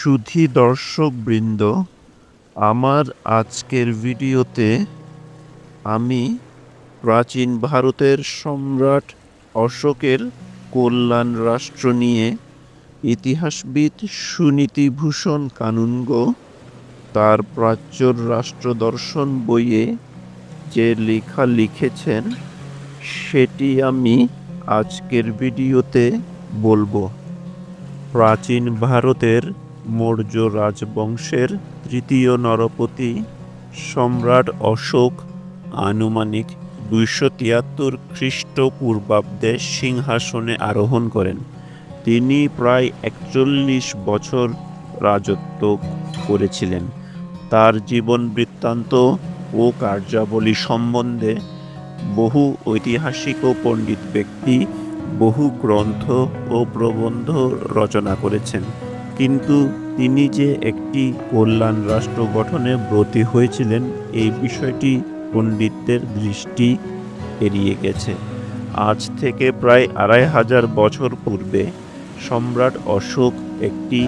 সুধী দর্শকবৃন্দ, আমার আজকের ভিডিওতে আমি প্রাচীন ভারতের সম্রাট অশোকের কল্যাণ রাষ্ট্র নিয়ে ইতিহাসবিদ সুনীতিভূষণ কানুনগো তার প্রাচ্যর রাষ্ট্র দর্শন বইয়ে যে লেখা লিখেছেন, সেটি আমি আজকের ভিডিওতে বলব। প্রাচীন ভারতের মৌর্য রাজবংশের তৃতীয় নরপতি সম্রাট অশোক, আনুমানিক দুইশো তিয়াত্তর খ্রিস্টপূর্বাব্দে সিংহাসনে আরোহণ করেন। তিনি প্রায় একচল্লিশ বছর রাজত্ব করেছিলেন। তার জীবন বৃত্তান্ত ও কার্যাবলী সম্বন্ধে বহু ঐতিহাসিক ও পণ্ডিত ব্যক্তি বহু গ্রন্থ ও প্রবন্ধ রচনা করেছেন। কিন্তু তিনি যে একটি কল্যাণ রাষ্ট্র গঠনে ব্রতী হয়েছিলেন, এই বিষয়টি পণ্ডিতদের দৃষ্টি এড়িয়ে গেছে। আজ থেকে প্রায় আড়াই হাজার বছর পূর্বে সম্রাট অশোক একটি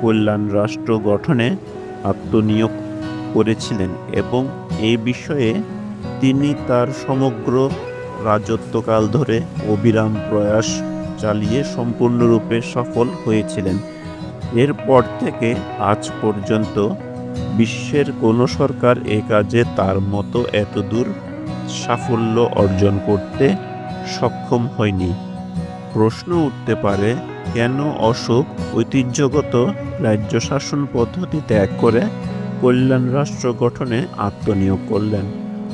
কল্যাণ রাষ্ট্র গঠনে আত্মনিয়োগ করেছিলেন এবং এই বিষয়ে তিনি তার সমগ্র রাজত্বকাল ধরে অবিরাম প্রয়াস চালিয়ে সম্পূর্ণরূপে সফল হয়েছিলেন। এরপর থেকে আজ পর্যন্ত বিশ্বের কোনো সরকার এ কাজে তার মতো এতদূর সাফল্য অর্জন করতে সক্ষম হয়নি। প্রশ্ন উঠতে পারে, কেন অশোক ঐতিহ্যগত রাজ্য শাসন পদ্ধতি ত্যাগ করে কল্যাণ রাষ্ট্র গঠনে আত্মনিয়োগ করলেন?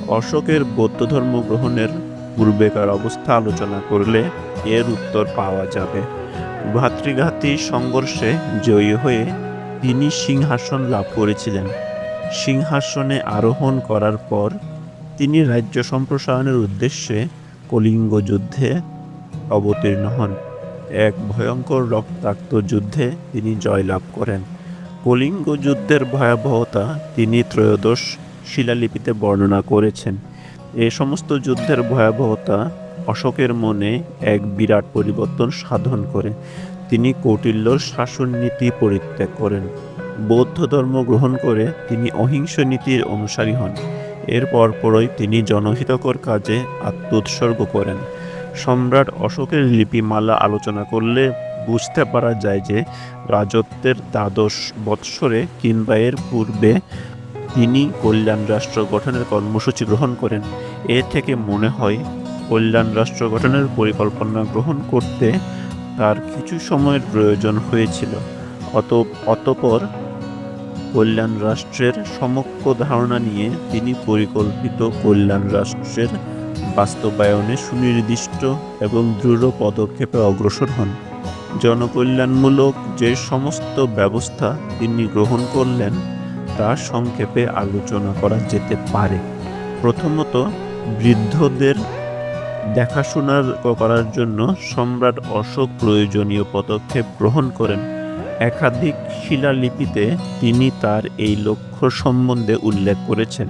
অশোকের বৌদ্ধ ধর্ম গ্রহণের পূর্বেকার অবস্থা আলোচনা করলে এর উত্তর পাওয়া যাবে। ভাতৃঘাতী সংঘর্ষে জয়ী হয়ে তিনি সিংহাসন লাভ করেছিলেন। সিংহাসনে আরোহণ করার পর তিনি রাজ্য সম্প্রসারণের উদ্দেশ্যে কলিঙ্গ যুদ্ধে অবতীর্ণ হন। এক ভয়ঙ্কর রক্তাক্ত যুদ্ধে তিনি জয়লাভ করেন। কলিঙ্গ যুদ্ধের ভয়াবহতা তিনি ত্রয়োদশ শিলালিপিতে বর্ণনা করেছেন। এ সমস্ত যুদ্ধের ভয়াবহতা অশোকের মনে এক বিরাট পরিবর্তন সাধন করে। তিনি কৌটিল্যর শাসন নীতি পরিত্যাগ করেন। বৌদ্ধ ধর্ম গ্রহণ করে তিনি অহিংস নীতির অনুসারী হন। এর পরপরই তিনি জনহিতকর কাজে আত্মোৎসর্গ করেন। সম্রাট অশোকের লিপিমালা আলোচনা করলে বুঝতে পারা যায় যে রাজত্বের দ্বাদশ বৎসরে কিংবা এর পূর্বে তিনি কল্যাণ রাষ্ট্র গঠনের কর্মসূচি গ্রহণ করেন। এ থেকে মনে হয় কল্যাণ রাষ্ট্র গঠনের পরিকল্পনা গ্রহণ করতে তার কিছু সময়ের প্রয়োজন হয়েছিল। অত, অতপর কল্যাণ রাষ্ট্রের সমক্ষ ধারণা নিয়ে তিনি পরিকল্পিত কল্যাণ রাষ্ট্রের বাস্তবায়নে সুনির্দিষ্ট এবং দৃঢ় পদক্ষেপে অগ্রসর হন। জনকল্যাণমূলক যে সমস্ত ব্যবস্থা তিনি গ্রহণ করলেন, তা সংক্ষেপে আলোচনা করা যেতে পারে। প্রথমত, বৃদ্ধদের দেখাশোনার করার জন্য সম্রাট অশোক প্রয়োজনীয় পদক্ষেপ গ্রহণ করেন। একাধিক শিলালিপিতে তিনি তার এই লক্ষ্য সম্বন্ধে উল্লেখ করেছেন।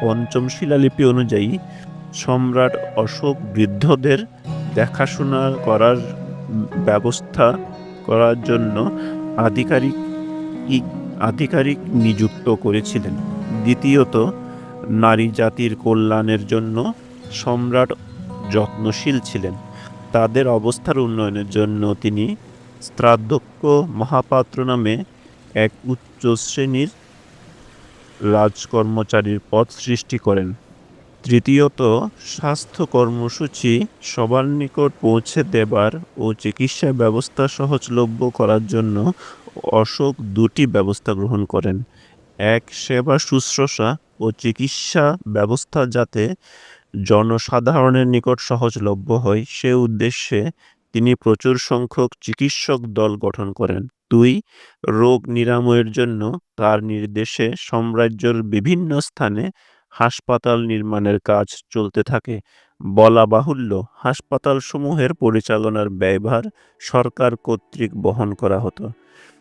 পঞ্চম শিলালিপি অনুযায়ী, সম্রাট অশোক বৃদ্ধদের দেখাশোনা করার ব্যবস্থা করার জন্য আধিকারিক আধিকারিক নিযুক্ত করেছিলেন। দ্বিতীয়ত, নারী জাতির কল্যাণের জন্য সম্রাট যত্নশীল ছিলেন। তাদের অবস্থার উন্নয়নের জন্য তিনি স্ত্রাধ্যক্ষ মহাপাত্র নামে এক উচ্চ শ্রেণির রাজকর্মচারীর পদ সৃষ্টি করেন। তৃতীয়ত, স্বাস্থ্য কর্মসূচি সবার নিকট পৌঁছে দেবার ও চিকিৎসা ব্যবস্থা সহজলভ্য করার জন্য অশোক দুটি ব্যবস্থা গ্রহণ করেন। এক, সেবা শুশ্রূষা ও চিকিৎসা ব্যবস্থা যাতে জনসাধারণের নিকট সহজলভ্য হয় সে উদ্দেশ্যে তিনি প্রচুর সংখ্যক চিকিৎসক দল গঠন করেন। দুই, রোগ নিরাময়ের জন্য তার নির্দেশে সাম্রাজ্যের বিভিন্ন স্থানে হাসপাতাল নির্মাণের কাজ চলতে থাকে। বলা বাহুল্য, হাসপাতালসমূহের পরিচালনার ব্যয়ভার সরকার কর্তৃক বহন করা হতো।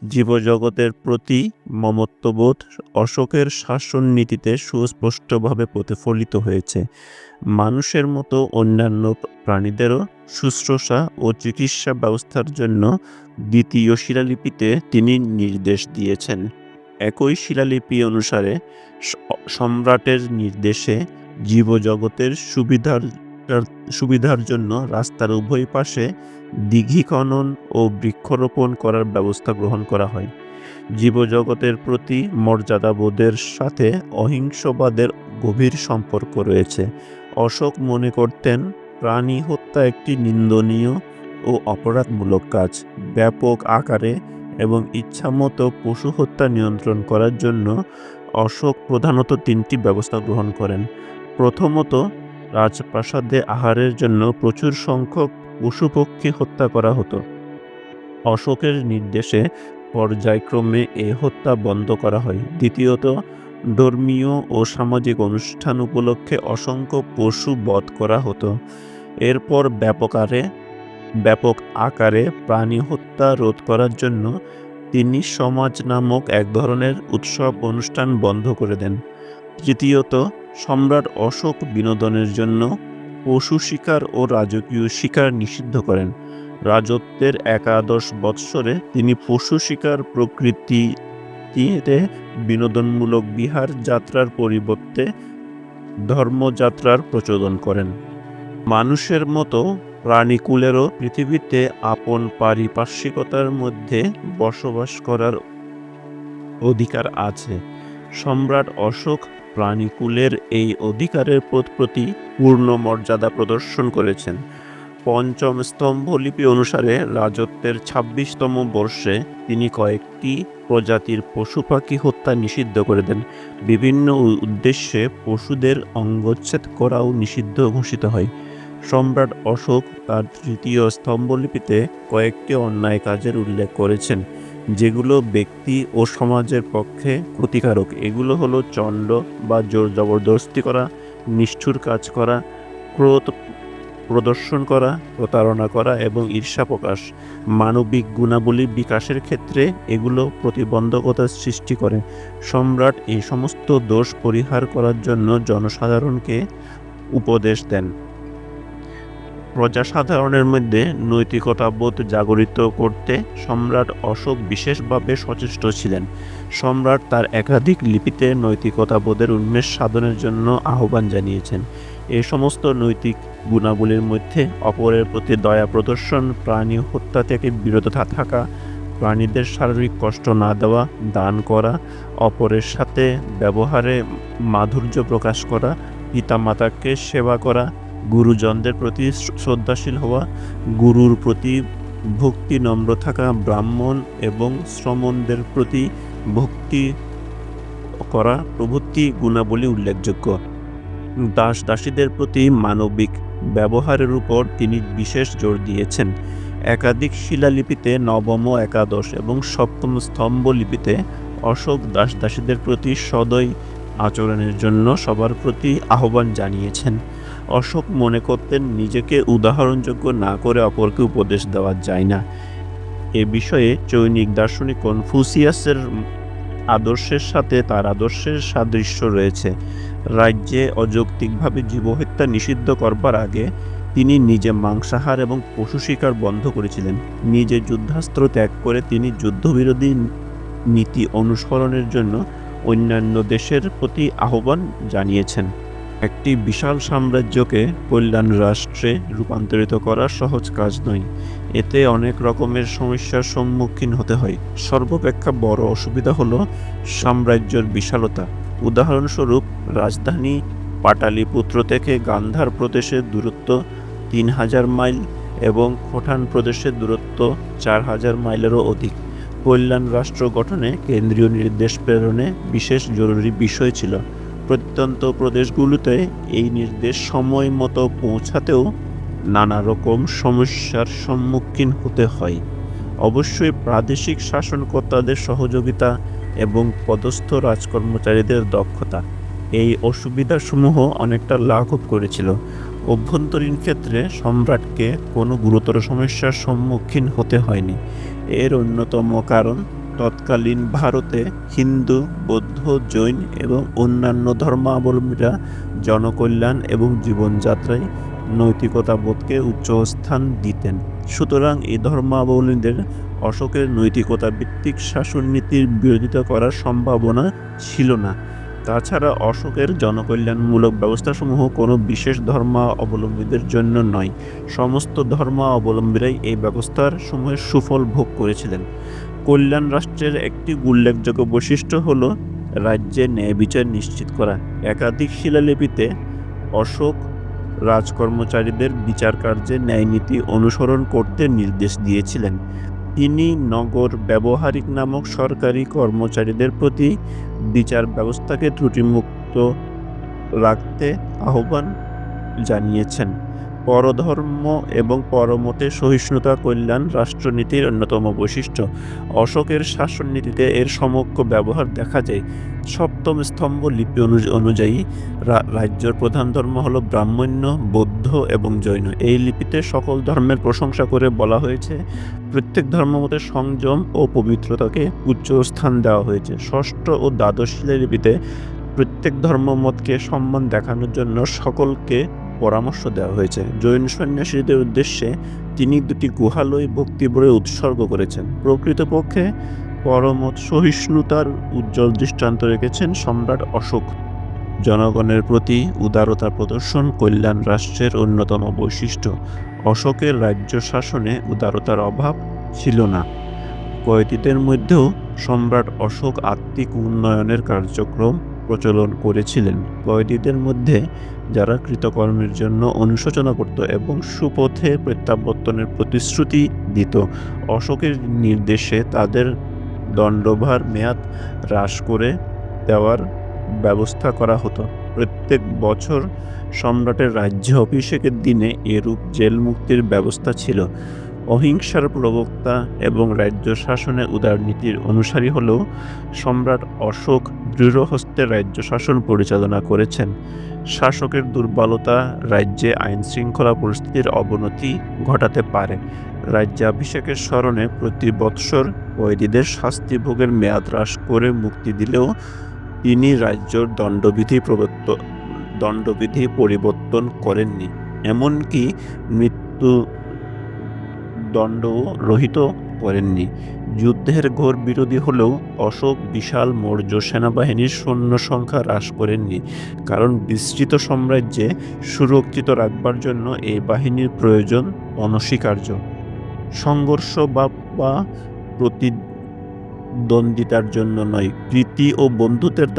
জীবজগতের প্রতি মমত্ববোধ অশোকের শাসন নীতিতে সুস্পষ্টভাবে প্রতিফলিত হয়েছে। মানুষের মতো অন্যান্য প্রাণীদেরও শুশ্রূষা ও চিকিৎসা ব্যবস্থার জন্য দ্বিতীয় শিলালিপিতে তিনি নির্দেশ দিয়েছেন। একই শিলালিপি অনুসারে সম্রাটের নির্দেশে জীবজগতের সুবিধার সুবিধার জন্য রাস্তার উভয় পাশে দিঘি খনন ও বৃক্ষরোপণ করার ব্যবস্থা গ্রহণ করা হয়। জীবজগতের প্রতি মর্যাদাবোধের সাথে অহিংসবাদের গভীর সম্পর্ক রয়েছে। অশোক মনে করতেন, প্রাণী হত্যা একটি নিন্দনীয় ও অপরাধমূলক কাজ। ব্যাপক আকারে এবং ইচ্ছামতো পশু হত্যা নিয়ন্ত্রণ করার জন্য অশোক প্রধানত তিনটি ব্যবস্থা গ্রহণ করেন। প্রথমত, রাজপ্রাসাদে আহারের জন্য প্রচুর সংখ্যক পশুপক্ষী হত্যা করা হতো। অশোকের নির্দেশে পর্যায়ক্রমে এ হত্যা বন্ধ করা হয়। দ্বিতীয়ত, ধর্মীয় ও সামাজিক অনুষ্ঠান উপলক্ষে অসংখ্য পশু বধ করা হতো। এরপর ব্যাপক আরে, ব্যাপক আকারে প্রাণী হত্যা রোধ করার জন্য তিনি সমাজ নামক এক ধরনের উৎসব অনুষ্ঠান বন্ধ করে দেন। তৃতীয়ত, সম্রাট অশোক বিনোদনের জন্য পশু শিকার ও রাজকীয় শিকার নিষিদ্ধ করেন। রাজত্বের একাদশ বৎসরে তিনি পশু শিকার প্রকৃতিতে বিনোদনমূলক বিহার যাত্রার পরিবর্তে ধর্মযাত্রার প্রচলন করেন। মানুষের মতো প্রাণীকুলেরও পৃথিবীতে আপন পারিপার্শ্বিকতার মধ্যে বসবাস করার অধিকার আছে। সম্রাট অশোক প্রাণীকুলের এই অধিকারের প্রত- পূর্ণ মর্যাদা প্রদর্শন করেছেন। পঞ্চম স্তম্ভলিপি অনুসারে রাজত্বের ছাব্বিশতম বর্ষে তিনি কয়েকটি প্রজাতির পশু পাখি হত্যা নিষিদ্ধ করে দেন। বিভিন্ন উদ্দেশ্যে পশুদের অঙ্গচ্ছেদ করাও নিষিদ্ধ ঘোষিত হয়। সম্রাট অশোক তার তৃতীয় স্তম্ভলিপিতে কয়েকটি অন্যায় কাজের উল্লেখ করেছেন। যেগুলো ব্যক্তি ও সমাজের পক্ষে ক্ষতিকারক। এগুলো হলো চণ্ড বা জোর জবরদস্তি করা, নিষ্ঠুর কাজ করা, ক্রোধ প্রদর্শন করা, প্রতারণা করা এবং ঈর্ষা প্রকাশ। মানবিক গুণাবলী বিকাশের ক্ষেত্রে এগুলো প্রতিবন্ধকতার সৃষ্টি করে। সম্রাট এই সমস্ত দোষ পরিহার করার জন্য জনসাধারণকে উপদেশ দেন। প্রজাসাধারণের মধ্যে নৈতিকতাবোধ জাগরিত করতে সম্রাট অশোক বিশেষভাবে সচেষ্ট ছিলেন। সম্রাট তার একাধিক লিপিতে নৈতিকতাবোধের উন্মেষ সাধনের জন্য আহ্বান জানিয়েছেন। এই সমস্ত নৈতিক গুণাবলীর মধ্যে অপরের প্রতি দয়া প্রদর্শন, প্রাণী হত্যা থেকে বিরত থাকা, প্রাণীদের শারীরিক কষ্ট না দেওয়া, দান করা, অপরের সাথে ব্যবহারে মাধুর্য প্রকাশ করা, পিতামাতাকে সেবা করা গুরুজনদের প্রতি শ্রদ্ধাশীল হওয়া, গুরুর প্রতি ভক্তি নম্র থাকা ব্রাহ্মণ এবং শ্রমণদের প্রতি ভক্তি করা প্রভৃতি গুণাবলী উল্লেখযোগ্য। দাস দাসীদের প্রতি মানবিক ব্যবহারের উপর তিনি বিশেষ জোর দিয়েছেন। একাধিক শিলালিপিতে নবম একাদশ এবং সপ্তম স্তম্ভ লিপিতে অশোক দাস দাসীদের প্রতি সদয় আচরণের জন্য সবার প্রতি আহ্বান জানিয়েছেন। অশোক মনে করতেন নিজেকে উদাহরণযোগ্য না করে অপরকে উপদেশ দেওয়া যায় না। এ বিষয়ে চৈনিক দার্শনিক কনফুসিয়াসের আদর্শের সাথে তার আদর্শের সাদৃশ্য রয়েছে। রাজ্যে অযৌক্তিকভাবে জীবহত্যা নিষিদ্ধ করবার আগে তিনি নিজে মাংসাহার এবং পশু শিকার বন্ধ করেছিলেন। নিজে যুদ্ধাস্ত্র ত্যাগ করে তিনি যুদ্ধবিরোধী নীতি অনুসরণের জন্য অন্যান্য দেশের প্রতি আহ্বান জানিয়েছেন। একটি বিশাল সাম্রাজ্যকে কল্যাণ রাষ্ট্রে রূপান্তরিত করা সহজ কাজ নয়। এতে অনেক রকমের সমস্যার সম্মুখীন হতে হয়। সর্বাপেক্ষা বড় অসুবিধা হলো সাম্রাজ্যের বিশালতা। উদাহরণস্বরূপ, রাজধানী পাটালিপুত্র থেকে গান্ধার প্রদেশের দূরত্ব তিন হাজার মাইল এবং খোটান প্রদেশের দূরত্ব চার হাজার মাইলেরও অধিক। কল্যাণ রাষ্ট্র গঠনে কেন্দ্রীয় নির্দেশ প্রেরণে বিশেষ জরুরি বিষয় ছিল। প্রত্যন্ত প্রদেশগুলোতে এই নির্দেশ সময় মতো পৌঁছাতেও নানা রকম সমস্যার সম্মুখীন হতে হয়। অবশ্যই প্রাদেশিক শাসনকর্তাদের সহযোগিতা এবং পদস্থ রাজকর্মচারীদের দক্ষতা এই অসুবিধাসমূহ অনেকটা লাঘব করেছিল। অভ্যন্তরীণ ক্ষেত্রে সম্রাটকে কোনো গুরুতর সমস্যার সম্মুখীন হতে হয়নি। এর অন্যতম কারণ তৎকালীন ভারতে হিন্দু, বৌদ্ধ, জৈন এবং অন্যান্য ধর্মাবলম্বীরা জনকল্যাণ এবং জীবনযাত্রায় নৈতিকতাবোধকে উচ্চস্থান দিতেন। সুতরাং এই ধর্মাবলম্বীদের অশোকের নৈতিকতা ভিত্তিক শাসননীতির বিরোধিতা করার সম্ভাবনা ছিল না। তাছাড়া অশোকের জনকল্যাণমূলক ব্যবস্থাসমূহ কোনো বিশেষ ধর্মাবলম্বীদের জন্য নয়। সমস্ত ধর্মাবলম্বীরাই এই ব্যবস্থার সমূহের সুফল ভোগ করেছিলেন। কল্যাণ রাষ্ট্রের একটি উল্লেখযোগ্য বৈশিষ্ট্য হল রাজ্যে ন্যায় বিচার নিশ্চিত করা। একাধিক শিলালিপিতে অশোক রাজকর্মচারীদের বিচার কার্যে ন্যায়নীতি অনুসরণ করতে নির্দেশ দিয়েছিলেন। তিনি নগর ব্যবহারিক নামক সরকারি কর্মচারীদের প্রতি বিচার ব্যবস্থাকে ত্রুটিমুক্ত রাখতে আহ্বান জানিয়েছেন। পরধর্ম এবং পরমতে সহিষ্ণুতা কল্যাণ রাষ্ট্রনীতির অন্যতম বৈশিষ্ট্য। অশোকের শাসননীতিতে এর সমগ্র ব্যবহার দেখা যায়। সপ্তম স্তম্ভ লিপি অনু- অনুযায়ী রাজ্যের প্রধান ধর্ম হল ব্রাহ্মণ্য, বৌদ্ধ এবং জৈন। এই লিপিতে সকল ধর্মের প্রশংসা করে বলা হয়েছে, প্রত্যেক ধর্মমতে সংযম ও পবিত্রতাকে উচ্চ স্থান দেওয়া হয়েছে। ষষ্ঠ ও দ্বাদশ লিপিতে প্রত্যেক ধর্মমতকে সম্মান দেখানোর জন্য সকলকে পরামর্শ দেওয়া হয়েছে। জৈন সন্ন্যাসীদের উদ্দেশ্যে তিনি দুটি গুহালয় ভক্তিবরে উৎসর্গ করেছেন। প্রকৃতপক্ষে পরমত সহিষ্ণুতার উজ্জ্বল দৃষ্টান্ত রেখেছেন সম্রাট অশোক। জনগণের প্রতি উদারতা প্রদর্শন কল্যাণ রাষ্ট্রের অন্যতম বৈশিষ্ট্য। অশোকের রাজ্য শাসনে উদারতার অভাব ছিল না। কয়েদিদের মধ্যেও সম্রাট অশোক আত্মিক উন্নয়নের কার্যক্রম প্রচলন করেছিলেন। কয়েদিদের মধ্যে যারা কৃতকর্মের জন্য অনুশোচনা করত এবং সুপথে প্রত্যাবর্তনের প্রতিশ্রুতি দিত। অশোকের নির্দেশে তাদের দণ্ডভার মেয়াদ হ্রাস করে দেওয়ার ব্যবস্থা করা হতো। প্রত্যেক বছর সম্রাটের রাজ্য অভিষেকের দিনে এরূপ জেল মুক্তির ব্যবস্থা ছিল। অহিংসার প্রবক্তা এবং রাজ্য শাসনে উদারনীতির অনুসারী হলেও সম্রাট অশোক দৃঢ়হস্তে রাজ্য শাসন পরিচালনা করেছেন। শাসকের দুর্বলতা রাজ্যে আইন শৃঙ্খলা পরিস্থিতির অবনতি ঘটাতে পারে। রাজ্যাভিষেকের স্মরণে প্রতি বৎসর কয়েদিদের শাস্তি ভোগের মেয়াদ হ্রাস করে মুক্তি দিলেও তিনি রাজ্যর দণ্ডবিধি প্রবর্ত দণ্ডবিধি পরিবর্তন করেননি। এমনকি মৃত্যু দণ্ডও রহিত করেননি। যুদ্ধের ঘোর বিরোধী হলেও অশোক বিশাল মৌর্য সেনাবাহিনীর সৈন্য সংখ্যা হ্রাস করেননি, কারণ বিস্তৃত সাম্রাজ্যে সুরক্ষিত রাখবার জন্য এই বাহিনীর প্রয়োজন অনস্বীকার্য। সংঘর্ষ বা প্রতিদ্বন্দ্বিতার জন্য নয়, প্রীতি ও বন্ধুত্বের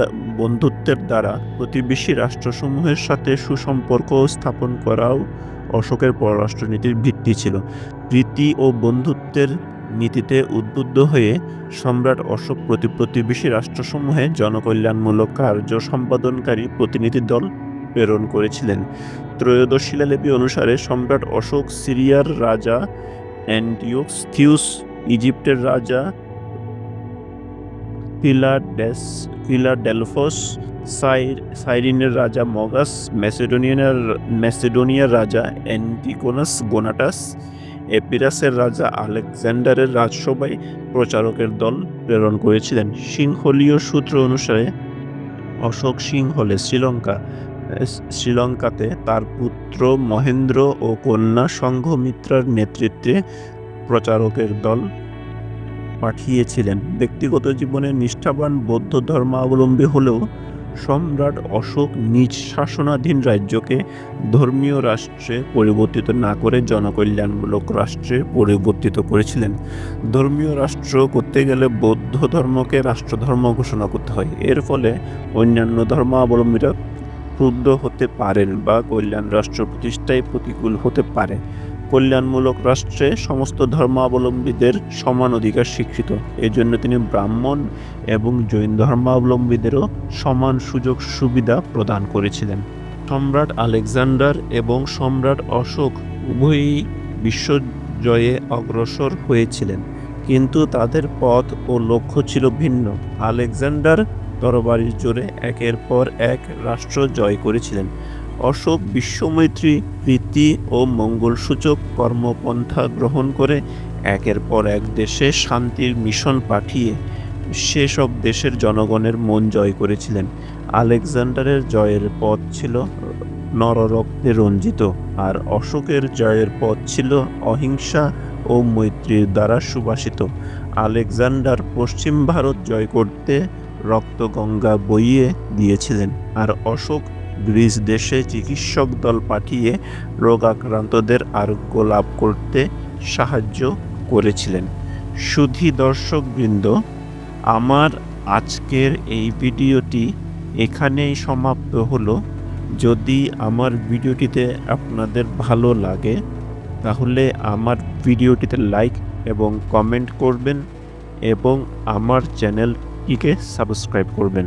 বন্ধুত্বের দ্বারা প্রতিবেশী রাষ্ট্রসমূহের সাথে সুসম্পর্ক স্থাপন করাও অশোকের পররাষ্ট্রনীতির ভিত্তি ছিল। প্রীতি ও বন্ধুত্বের নীতিতে উদ্বুদ্ধ হয়ে সম্রাট অশোক প্রতি প্রতিবেশী রাষ্ট্রসমূহে জনকল্যাণমূলক কার্য সম্পাদনকারী প্রতিনিধি দল প্রেরণ করেছিলেন। ত্রয়োদশ শিলালিপি অনুসারে সম্রাট অশোক সিরিয়ার রাজা অ্যান্টিওক্সথিউস ইজিপ্টের রাজা ফিলাডেস ফিলাডেলফোস, সাইর, সাইরিনের রাজা মগাস ম্যাসেডোনিয়ার ম্যাসেডোনিয়ার রাজা অ্যান্টিকোনাস গোনাটাস, এপিরাসের রাজা আলেকজান্ডারের রাজসভায় প্রচারকের দল প্রেরণ করেছিলেন। সিংহলীয় সূত্র অনুসারে অশোক সিংহলে শ্রীলঙ্কা শ্রীলঙ্কাতে তার পুত্র মহেন্দ্র ও কন্যা সংঘমিত্রার নেতৃত্বে প্রচারকের দল পাঠিয়েছিলেন। ব্যক্তিগত জীবনে নিষ্ঠাবান বৌদ্ধ ধর্মাবলম্বী হলেও সম্রাট অশোক নিজ শাসনাধীন রাজ্যকে ধর্মীয় রাষ্ট্রে পরিবর্তিত না করে জনকল্যাণমূলক রাষ্ট্রে পরিবর্তিত করেছিলেন। ধর্মীয় রাষ্ট্র করতে গেলে বৌদ্ধ ধর্মকে রাষ্ট্রধর্ম ঘোষণা করতে হয়। এর ফলে অন্যান্য ধর্মাবলম্বীরা ক্রুদ্ধ হতে পারেন বা কল্যাণ রাষ্ট্র প্রতিষ্ঠায় প্রতিকূল হতে পারে। কল্যাণমূলক রাষ্ট্রে সমস্ত ধর্মাবলম্বীদের সমান অধিকার স্বীকৃত। এজন্য তিনি ব্রাহ্মণ এবং জৈন ধর্মাবলম্বীদেরও সমান সুযোগ সুবিধা প্রদান করেছিলেন। সম্রাট আলেকজান্ডার এবং সম্রাট অশোক উভয়ই বিশ্বজয়ে অগ্রসর হয়েছিলেন, কিন্তু তাদের পথ ও লক্ষ্য ছিল ভিন্ন। আলেকজান্ডার তরবারির জোরে একের পর এক রাষ্ট্র জয় করেছিলেন। অশোক বিশ্বমৈত্রী, প্রীতি ও মঙ্গলসূচক কর্মপন্থা গ্রহণ করে একের পর এক দেশে শান্তির মিশন পাঠিয়ে সেসব দেশের জনগণের মন জয় করেছিলেন। আলেকজান্ডারের জয়ের পথ ছিল নররক্তে রঞ্জিত, আর অশোকের জয়ের পথ ছিল অহিংসা ও মৈত্রীর দ্বারা সুবাসিত। আলেকজান্ডার পশ্চিম ভারত জয় করতে রক্তগঙ্গা বইয়ে দিয়েছিলেন, আর অশোক গ্রিস দেশে চিকিৎসক দল পাঠিয়ে রোগাক্রান্তদের আরোগ্য লাভ করতে সাহায্য করেছিলেন। সুধী দর্শকবৃন্দ, আমার আজকের এই ভিডিওটি এখানেই সমাপ্ত হলো। যদি আমার ভিডিওটিতে আপনাদের ভালো লাগে, তাহলে আমার ভিডিওটিতে লাইক এবং কমেন্ট করবেন এবং আমার চ্যানেলটিকে সাবস্ক্রাইব করবেন।